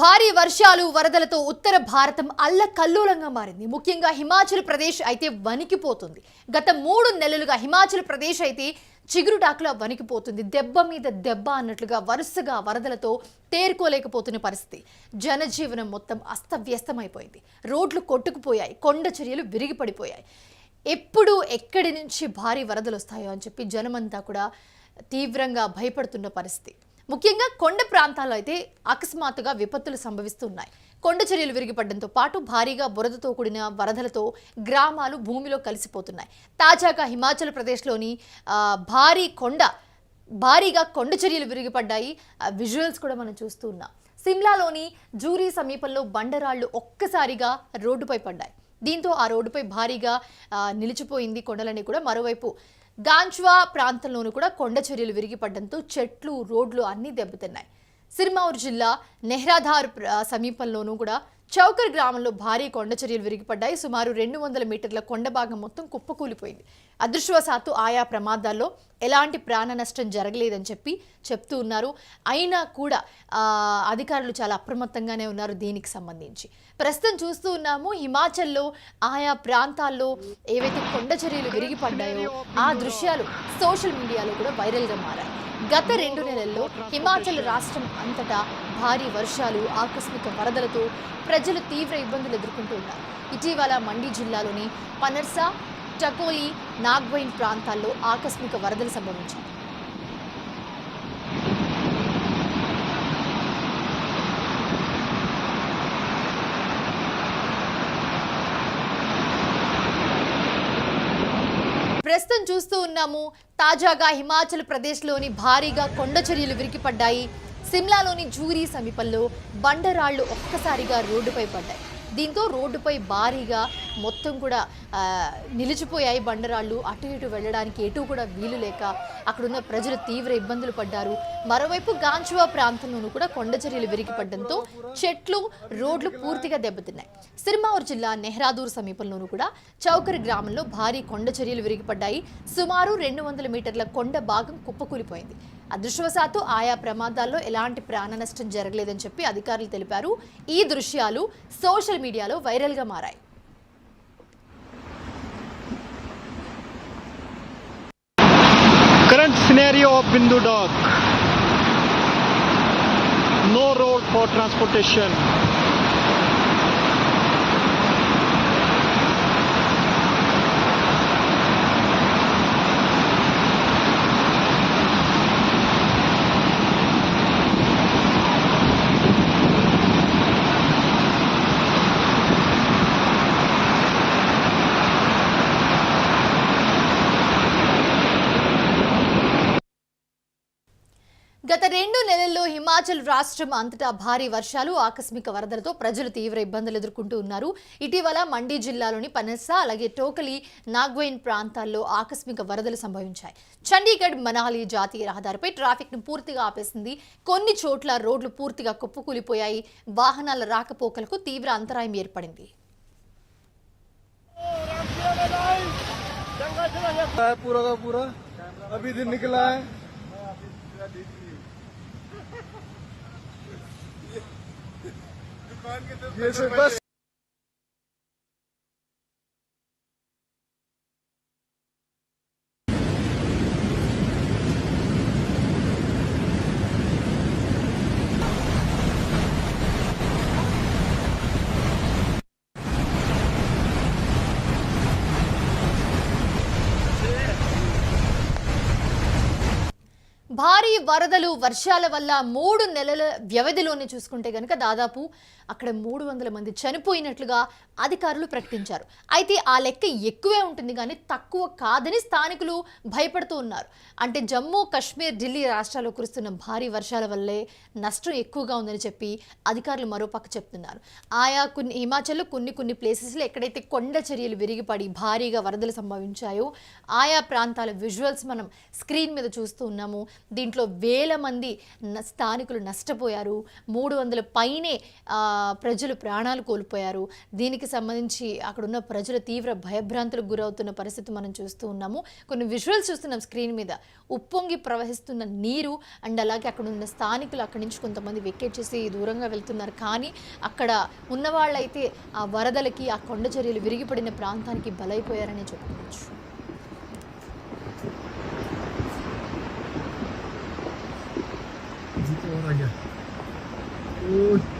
భారీ వర్షాలు వరదలతో ఉత్తర భారతం అల్లకల్లోలంగా మారింది. ముఖ్యంగా హిమాచల్ ప్రదేశ్ అయితే వణికిపోతుంది. గత మూడు నెలలుగా హిమాచల్ ప్రదేశ్ అయితే చిగురుటాకులా వణికిపోతుంది. దెబ్బ మీద దెబ్బ అన్నట్లుగా వరుసగా వరదలతో తేరుకోలేకపోతున్న పరిస్థితి. జనజీవనం మొత్తం అస్తవ్యస్తమైపోయింది. రోడ్లు కొట్టుకుపోయాయి. కొండ చర్యలు విరిగిపడిపోయాయి. ఎప్పుడు ఎక్కడి నుంచి భారీ వరదలు వస్తాయో అని చెప్పి జనమంతా కూడా తీవ్రంగా భయపడుతున్న పరిస్థితి. ముఖ్యంగా కొండ ప్రాంతాల్లో అయితే అకస్మాత్తుగా విపత్తులు సంభవిస్తున్నాయి. కొండ చర్యలు విరిగిపడడంతో పాటు భారీగా బురదతో కూడిన వరదలతో గ్రామాలు భూమిలో కలిసిపోతున్నాయి. తాజాగా హిమాచల్ ప్రదేశ్లోని భారీ కొండ భారీగా కొండ చర్యలు విరిగిపడ్డాయి. ఆ విజువల్స్ కూడా మనం చూస్తూ ఉన్నాం. సిమ్లాలోని జూరీ సమీపంలో బండరాళ్ళు ఒక్కసారిగా రోడ్డుపై పడ్డాయి. దీంతో ఆ రోడ్డుపై భారీగా నిలిచిపోయింది కొండలని కూడా మరోవైపు గాంజ్వా ప్రాంతంలోనూ కూడా కొండ చర్యలు విరిగిపడడంతో చెట్లు రోడ్లు అన్నీ దెబ్బతిన్నాయి. సిరిమౌర్ జిల్లా నెహ్రాధార్ సమీపంలోనూ కూడా చౌకర్ గ్రామంలో భారీ కొండ చర్యలు విరిగిపడ్డాయి. సుమారు రెండు వందల మీటర్ల కొండ భాగం మొత్తం కుప్పకూలిపోయింది. అదృష్టవశాత్తు ఆయా ప్రమాదాల్లో ఎలాంటి ప్రాణ నష్టం జరగలేదని చెప్పి చెప్తూ ఉన్నారు. అయినా కూడా అధికారులు చాలా అప్రమత్తంగానే ఉన్నారు దీనికి సంబంధించి. ప్రస్తుతం చూస్తూ ఉన్నాము హిమాచల్లో ఆయా ప్రాంతాల్లో ఏవైతే కొండ చర్యలు విరిగిపడ్డాయో ఆ దృశ్యాలు సోషల్ మీడియాలో కూడా వైరల్గా మారాయి. గత రెండు నెలల్లో హిమాచల్ రాష్ట్రం అంతటా భారీ వర్షాలు ఆకస్మిక వరదలతో ప్రజలు తీవ్ర ఇబ్బందులు ఎదుర్కొంటూ ఉన్నారు. ఇటీవల మండి జిల్లాలోని పనర్సా టకోయి నాగ్వైన్ ప్రాంతాల్లో ఆకస్మిక వరదలు సంభవించాయి. ప్రస్తుతం చూస్తూ ఉన్నాము తాజాగా హిమాచల్ ప్రదేశ్లోని భారీగా కొండ చర్యలు విరిగిపడ్డాయి. సిమ్లాలోని జూరీ సమీపంలో బండరాళ్ళు ఒక్కసారిగా రోడ్డుపై పడ్డాయి. దీంతో రోడ్డుపై భారీగా మొత్తం కూడా నిలిచిపోయాయి బండరాళ్ళు. అటు ఇటు వెళ్ళడానికి ఎటు కూడా వీలు లేక అక్కడున్న ప్రజలు తీవ్ర ఇబ్బందులు పడ్డారు. మరోవైపు గాంచువా ప్రాంతంలోనూ కూడా కొండ చర్యలు విరిగిపడడంతో చెట్లు రోడ్లు పూర్తిగా దెబ్బతిన్నాయి. సిరిమావూర్ జిల్లా నెహ్రాదూర్ సమీపంలోనూ కూడా చౌకర్ గ్రామంలో భారీ కొండ చర్యలు విరిగిపడ్డాయి. సుమారు రెండు వందల మీటర్ల కొండ భాగం కుప్పకూలిపోయింది. అదృష్టవశాత్తు ఆయా ప్రమాదాల్లో ఎలాంటి ప్రాణ నష్టం జరగలేదని చెప్పి అధికారులు తెలిపారు ఈ దృశ్యాలు సోషల్ మీడియాలో వైరల్గా మారాయి Current scenario of Bindu Dock. No road for transportation. గత రెండు నెలల్లో హిమాచల్ రాష్ట్రం అంతటా భారీ వర్షాలు ఆకస్మిక వరదలతో ప్రజలు తీవ్ర ఇబ్బందులు ఎదుర్కొంటూ ఉన్నారు ఇటీవల మండి జిల్లాలోని పనస్సా అలాగే టోకలి నాగ్వైన్ ప్రాంతాల్లో ఆకస్మిక వరదలు సంభవించాయి చండీగఢ్ మనాలి జాతీయ రహదారిపై ట్రాఫిక్ ను పూర్తిగా ఆపేసింది కొన్ని చోట్ల రోడ్లు పూర్తిగా కుప్పకూలిపోయాయి వాహనాల రాకపోకలకు తీవ్ర అంతరాయం ఏర్పడింది है पूरा का पूरा अभी दिन निकला है ये से बस భారీ వరదలు వర్షాల వల్ల మూడు నెలల వ్యవధిలోనే చూసుకుంటే కనుక దాదాపు అక్కడ మూడు వందల మంది చనిపోయినట్లుగా అధికారులు ప్రకటించారు. అయితే ఆ లెక్క ఎక్కువే ఉంటుంది కానీ తక్కువ కాదని స్థానికులు భయపడుతూ ఉన్నారు. అంటే జమ్మూ కాశ్మీర్ ఢిల్లీ రాష్ట్రాల్లో కురుస్తున్న భారీ వర్షాల వల్లే నష్టం ఎక్కువగా ఉందని చెప్పి అధికారులు మరోపక్క చెప్తున్నారు. ఆయా కొన్ని హిమాచల్లో కొన్ని కొన్ని ప్లేసెస్లో ఎక్కడైతే కొండ చర్యలు విరిగిపడి భారీగా వరదలు సంభవించాయో ఆయా ప్రాంతాల విజువల్స్ మనం స్క్రీన్ మీద చూస్తూ ఉన్నాము. దీంట్లో వేల మంది స్థానికులు నష్టపోయారు. మూడు వందల పైనే ప్రజలు ప్రాణాలు కోల్పోయారు. దీనికి సంబంధించి అక్కడున్న ప్రజలు తీవ్ర భయభ్రాంతులకు గురవుతున్న పరిస్థితి మనం చూస్తూ ఉన్నాము. కొన్ని విజువల్స్ చూస్తున్నాం స్క్రీన్ మీద. ఉప్పొంగి ప్రవహిస్తున్న నీరు అండ్ అలాగే అక్కడ ఉన్న స్థానికులు అక్కడి నుంచి కొంతమంది వెకేట్ చేసి దూరంగా వెళ్తున్నారు. కానీ అక్కడ ఉన్నవాళ్ళైతే ఆ వరదలకి ఆ కొండ చర్యలు విరిగిపడిన ప్రాంతానికి బలైపోయారనే చెప్పుకోవచ్చు. 시원하게. 굿.